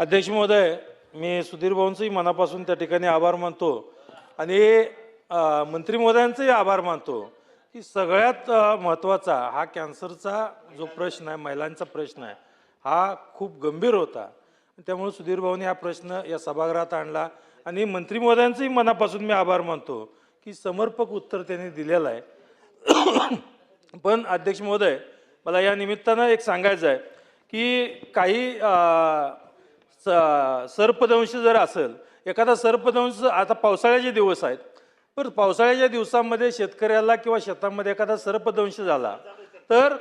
अध्यक्ष महोदय मी सुधीर भाऊंचंही मनापासून त्या ठिकाणी आभार मानतो आणि मंत्री महोदयांचंही आभार मानतो की सगळ्यात महत्त्वाचा हा कॅन्सरचा जो प्रश्न आहे महिलांचा प्रश्न आहे हा खूप गंभीर होता. त्यामुळे सुधीर भाऊने हा प्रश्न या सभागृहात आणला आणि मंत्री महोदयांचंही मनापासून मी आभार मानतो की समर्पक उत्तर त्यांनी दिलेलं आहे. पण अध्यक्ष महोदय मला या निमित्तानं एक सांगायचं आहे की काही सर्पदंश जर असेल एखादा सर्पदंश आता पावसाळ्याचे दिवस आहेत पण पावसाळ्याच्या दिवसामध्ये शेतकऱ्याला किंवा शेतामध्ये एखादा सर्पदंश झाला तर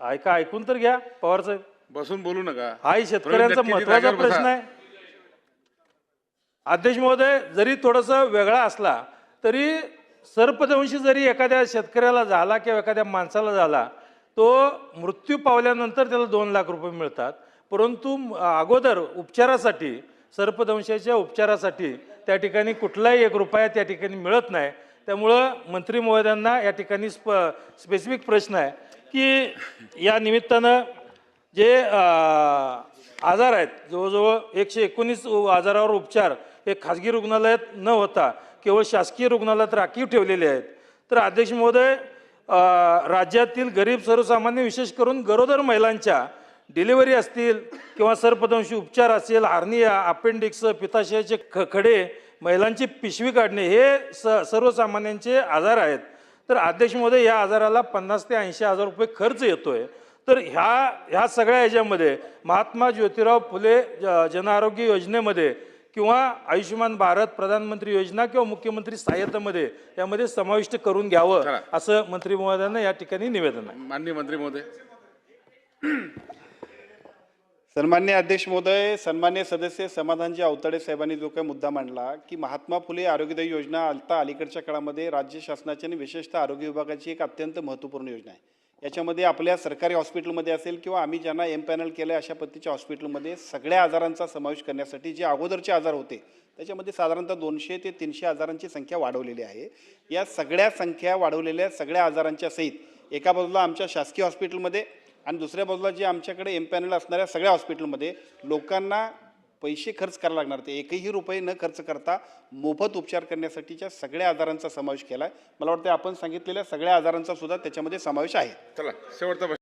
ऐका ऐकून तर घ्या पवार साहेब. बसून बोलू नका. हाही शेतकऱ्यांचा महत्त्वाचा. प्रश्न आहे. अध्यक्ष महोदय जरी थोडासा वेगळा असला तरी सर्पदंशी जरी एखाद्या शेतकऱ्याला झाला किंवा एखाद्या माणसाला झाला तो मृत्यू पावल्यानंतर त्याला दोन लाख रुपये मिळतात. परंतु अगोदर उपचारासाठी सर्पदंशाच्या उपचारासाठी त्या ठिकाणी कुठलाही एक रुपया त्या ठिकाणी मिळत नाही. त्यामुळं मंत्री महोदयांना या ठिकाणी स्प स्पेसिफिक प्रश्न आहे की या निमित्तानं जे आजार आहेत जवळजवळ एकशे एकोणीस आजारावर उपचार हे खाजगी रुग्णालयात न होता केवळ शासकीय रुग्णालयात राखीव ठेवलेले आहेत. तर अध्यक्ष महोदय राज्यातील गरीब सर्वसामान्य विशेष करून गरोदर महिलांच्या डिलिव्हरी असतील किंवा सर्पदंशी उपचार असेल हार्निया अपेंडिक्स पिताशयाचे ख खडे महिलांची पिशवी काढणे हे स सर्वसामान्यांचे आजार आहेत. तर अध्यक्ष महोदय या आजाराला पन्नास ते ऐंशी हजार रुपये खर्च येतोय. तर ह्या ह्या सगळ्या ह्याच्यामध्ये महात्मा ज्योतिराव फुले जनआरोग्य योजनेमध्ये किंवा आयुष्यमान भारत प्रधानमंत्री योजना किंवा मुख्यमंत्री सहाय्यतेमध्ये यामध्ये समाविष्ट करून घ्यावं. असं मंत्री महोदयांना या ठिकाणी निवेदन आहे. माननीय मंत्री महोदय. सन्मान्य अध्यक्ष महोदय सन्मान्य सदस्य समाधानजी अवतडे साहेबांनी जो काही मुद्दा मांडला की महात्मा फुले आरोग्यदायी योजना आता अलीकडच्या काळामध्ये राज्य शासनाची आणि विशेषतः आरोग्य विभागाची एक अत्यंत महत्त्वपूर्ण योजना आहे. याच्यामध्ये आपल्या सरकारी हॉस्पिटलमध्ये असेल किंवा आम्ही ज्यांना एम पॅनल केलं आहे अशा पद्धतीच्या हॉस्पिटलमध्ये सगळ्या आजारांचा समावेश करण्यासाठी जे अगोदरचे आजार होते त्याच्यामध्ये साधारणतः दोनशे ते तीनशे आजारांची संख्या वाढवलेली आहे. या सगळ्या संख्या वाढवलेल्या सगळ्या आजारांच्या सहित एका बाजूला आमच्या शासकीय हॉस्पिटलमध्ये आणि दुसऱ्या बाजूला जे आमच्याकडे एम पॅनल असणाऱ्या सगळ्या हॉस्पिटलमध्ये लोकांना पैसे खर्च करायला लागणार. ते एकही रुपये न खर्च करता मोफत उपचार करण्यासाठीच्या सगळ्या आजारांचा समावेश केला आहे मला वाटतं आपण सांगितलेल्या सगळ्या आजारांचा सुद्धा त्याच्यामध्ये समावेश आहे. चला शेवटचा